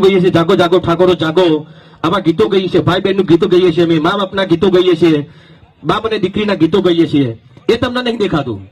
ગઈએ છીએ, જાગો જાગો, ઠાકોરો, જાગો. આવા ગીતો ગઈએ છીએ, ભાઈ બહેનનું ગીતો ગઈએ છીએ અમે, મા બાપના ગીતો ગઈએ છીએ બાપ અને દીકરીના ગીતો ગઈએ છીએ. એ તમને નહીં દેખાતું.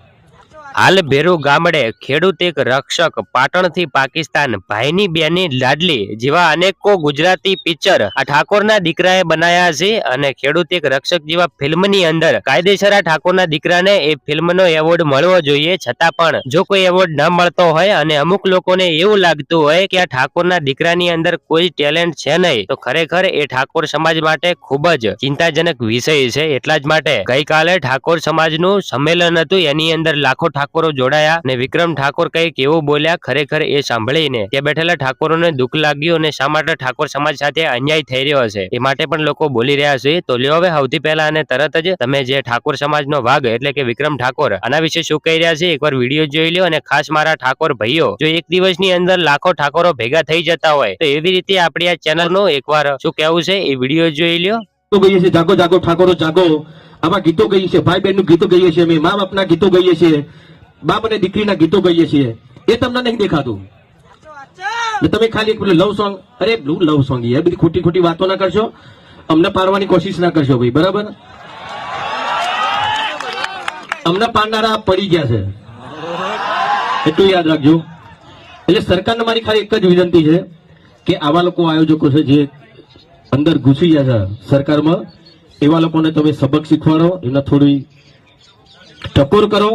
હાલ ભેરુ ગામડે ખેડૂત એક રક્ષક પાટણથી પાકિસ્તાન ભાઈની બેની લાડલી જેવા અનેકો ગુજરાતી પિક્ચર આ ઠાકોરના દીકરાએ બનાયા છે અને ખેડૂત એક રક્ષક જેવા ફિલ્મની અંદર કાયદેસર આ ઠાકોરના દીકરાને એ ફિલ્મનો એવોર્ડ મળવો જોઈએ. છતાં પણ જો કોઈ એવોર્ડ ન મળતો હોય અને અમુક લોકોને એવું લાગતું હોય કે આ ઠાકોરના દીકરાની અંદર કોઈ ટેલેન્ટ છે નહીં, તો ખરેખર એ ઠાકોર સમાજ માટે ખૂબ જ ચિંતાજનક વિષય છે. એટલા જ માટે ગઈકાલે ઠાકોર સમાજનું સંમેલન હતું. એની અંદર લાખો ઠાકોરો જોડાયા અને વિક્રમ ઠાકોર કઈ કેવું બોલ્યા ખરેખર એ સાંભળીને ત્યાં બેઠેલા ઠાકોરોને દુઃખ લાગ્યું અને શા માટે ઠાકોર સમાજ સાથે અન્યાય થઈ રહ્યો હશે? એ માટે પણ લોકો બોલી રહ્યા છે. તો લ્યો હવે સૌથી પહેલા અને તરત જ તમે જે ઠાકોર સમાજનો ભાગ એટલે કે વિક્રમ ઠાકોર, આના વિશે શું કહી રહ્યા છે? એકવાર વીડિયો જોઈ લો અને ખાસ મારા ઠાકોર ભાઈઓ, જો એક દિવસની અંદર લાખો ઠાકોરો ભેગા થઈ જતા હોય, તો એવી રીતે આપણી આ ચેનલનું એકવાર શું કહેવું છે? એ વીડિયો જોઈ લ્યો. ગઈએ છીએ, જાગો જાગો, ઠાકોરો, જાગો. આવા ગીતો ગઈએ છીએ ભાઈ બહેનનું ગીતો ગઈએ છીએ, અમે મા બાપના ગીતો ગઈએ છીએ. બાપ અને દીકરીના ગીતો ગઈએ છીએ. એ તમને નહીં દેખાતું. તમે ખાલી લવ સોંગ અરે લવ સોંગ એ બધી ખોટી ખોટી વાતો ના કરશો. અમને પારવાની કોશિશ ના કરશો ભાઈ, બરાબર? અમને પાડનારા પડી ગયા છે. એટલું યાદ રાખજો. એટલે સરકારને મારી ખાલી એક જ વિનંતી છે કે આવા લોકો આયોજકો છે જે અંદર ઘૂસી ગયા છે સરકારમાં, એવા લોકોને તમે સબક શીખવાડો, એમને થોડી ટકોર કરો.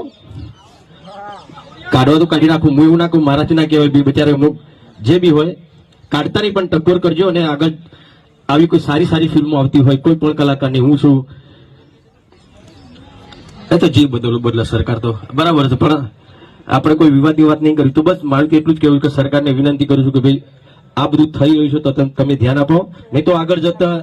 કાઢવા તો કાઢી નાખું હું એવું નાખું, મારાથી ના કહેવાય, બી બચારે એમનું જે બી હોય, કાઢતાની પણ ટકોર કરજો અને આગળ આવી કોઈ સારી સારી ફિલ્મો આવતી હોય, કોઈ પણ કલાકારની હું છું. એ તો જીવ બદલો બદલે સરકાર તો. બરાબર છે, પણ આપણે કોઈ વિવાદની વાત નહીં કરી તો બસ મારું એટલું જ કહેવું કે સરકારને વિનંતી કરું છું કે ભાઈ, આ બધું થઈ રહ્યું છે, તો તમે ધ્યાન આપો. નહીં તો આગળ જતા